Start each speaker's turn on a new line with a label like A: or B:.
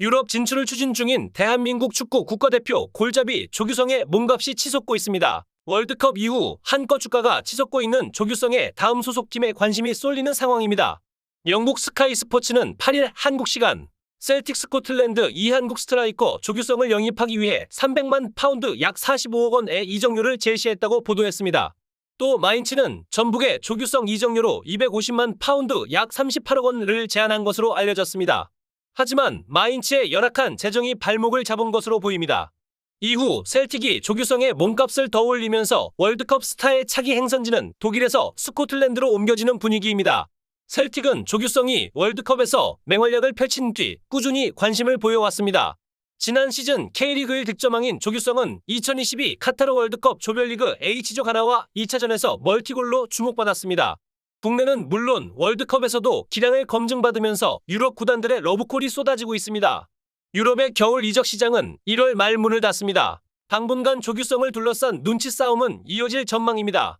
A: 유럽 진출을 추진 중인 대한민국 축구 국가대표 골잡이 조규성의 몸값이 치솟고 있습니다. 월드컵 이후 한껏 주가가 치솟고 있는 조규성의 다음 소속팀에 관심이 쏠리는 상황입니다. 영국 스카이 스포츠는 8일 한국 시간 셀틱 스코틀랜드 이한국 스트라이커 조규성을 영입하기 위해 300만 파운드 약 45억 원의 이적료를 제시했다고 보도했습니다. 또 마인츠는 전북의 조규성 이적료로 250만 파운드 약 38억 원을 제안한 것으로 알려졌습니다. 하지만 마인츠의 열악한 재정이 발목을 잡은 것으로 보입니다. 이후 셀틱이 조규성의 몸값을 더 올리면서 월드컵 스타의 차기 행선지는 독일에서 스코틀랜드로 옮겨지는 분위기입니다. 셀틱은 조규성이 월드컵에서 맹활약을 펼친 뒤 꾸준히 관심을 보여왔습니다. 지난 시즌 K리그의 득점왕인 조규성은 2022 카타르 월드컵 조별리그 H조 가나와 2차전에서 멀티골로 주목받았습니다. 국내는 물론 월드컵에서도 기량을 검증받으면서 유럽 구단들의 러브콜이 쏟아지고 있습니다. 유럽의 겨울 이적 시장은 1월 말 문을 닫습니다. 당분간 조규성을 둘러싼 눈치 싸움은 이어질 전망입니다.